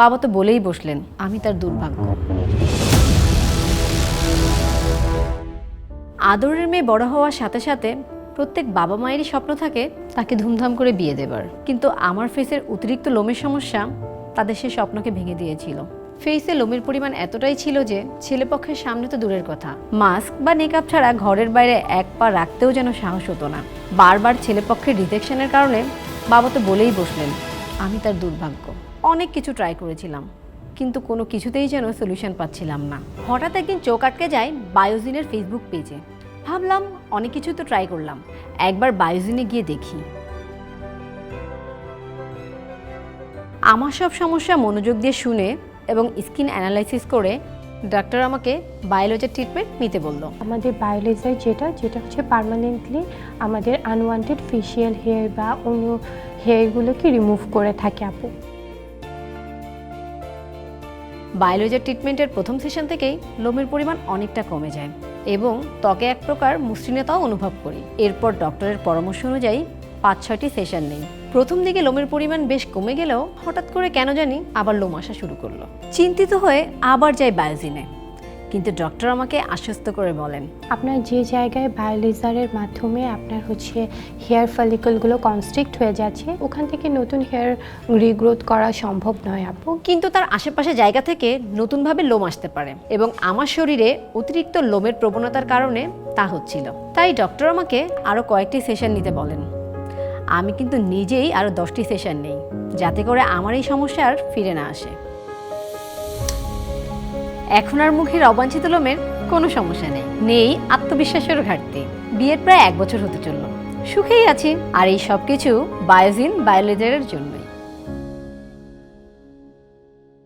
বাবা তো বলেই বসলেন, আমি তার দুর্ভাগ্য। আদরের মেয়ে বড় হওয়ার সাথে সাথে প্রত্যেক বাবা মায়েরই স্বপ্ন থাকে তাকে ধুমধাম করে বিয়ে দেবার। কিন্তু আমার ফেসের অতিরিক্ত লোমের সমস্যা তাদের সে স্বপ্নকে ভেঙে দিয়েছিল। ফেসে লোমের পরিমাণ এতটাই ছিল যে ছেলেপক্ষের সামনে তো দূরের কথা। মাস্ক বা মেকআপ ছাড়া ঘরের বাইরে এক পা রাখতেও যেন সাহস হতো না। বারবার ছেলেপক্ষের রিজেকশনের কারণে বাবা তো বলেই বসলেন, আমি তার দুর্ভাগ্য। অনেক কিছু ট্রাই করেছিলাম, কিন্তু কোনো কিছুতেই যেন সলিউশন পাচ্ছিলাম না। হঠাৎ একদিন চোখ আটকে যায় বায়োজিনের ফেসবুক পেজে ভাবলাম, অনেক কিছু তো ট্রাই করলাম। একবার বায়োজিনে গিয়ে দেখি। আমার সব সমস্যা মনোযোগ দিয়ে শুনে এবং স্কিন অ্যানালাইসিস করে ডাক্তার আমাকে বায়োলজির ট্রিটমেন্ট নিতে বলল। আমাদের বায়োলেজার যেটা যেটা হচ্ছে পার্মানেন্টলি আমাদের আনওয়ান্টেড ফেশিয়াল হেয়ার বা অন্য হেয়ারগুলোকে রিমুভ করে থাকে আপু। বায়োলজির ট্রিটমেন্টের প্রথম সেশন থেকেই লোমের পরিমাণ অনেকটা কমে যায় এবং ত্বকে এক প্রকার মসৃণতাও অনুভব করি। এরপর ডক্টরের পরামর্শ অনুযায়ী পাঁচ ছয়টি সেশন নেই। প্রথম দিকে লোমের পরিমাণ বেশ কমে গেলেও হঠাৎ করে কেন জানি আবার লোম আসা শুরু করল। চিন্তিত হয়ে আবার যাই বায়োজিনে। কিন্তু ডক্টর আমাকে আশ্বস্ত করে বলেন। আপনার যে জায়গায় বায়োলেজারের মাধ্যমে আপনার হচ্ছে হেয়ার ফলিকলগুলো কনস্ট্রিক্ট হয়ে যাচ্ছে ওখান থেকে নতুন হেয়ার রিগ্রোথ করা সম্ভব নয় আপু। কিন্তু তার আশেপাশে জায়গা থেকে নতুনভাবে লোম আসতে পারে এবং আমার শরীরে অতিরিক্ত লোমের প্রবণতার কারণে তা হচ্ছিল। তাই ডক্টর আমাকে আরও কয়েকটি সেশন নিতে বলেন। আমি কিন্তু নিজেই আরও দশটি সেশন নেই যাতে করে আমার এই সমস্যা আর ফিরে না আসে। এখন আর মুখের অবাঞ্ছিত লোমের কোনো সমস্যা নেই। নেই আত্মবিশ্বাসের ঘাটতি। বিয়ের প্রায় এক বছর হতে চলল। সুখেই আছি। আর এই সব কিছু বায়োজিন বায়োলেজারের জন্যই।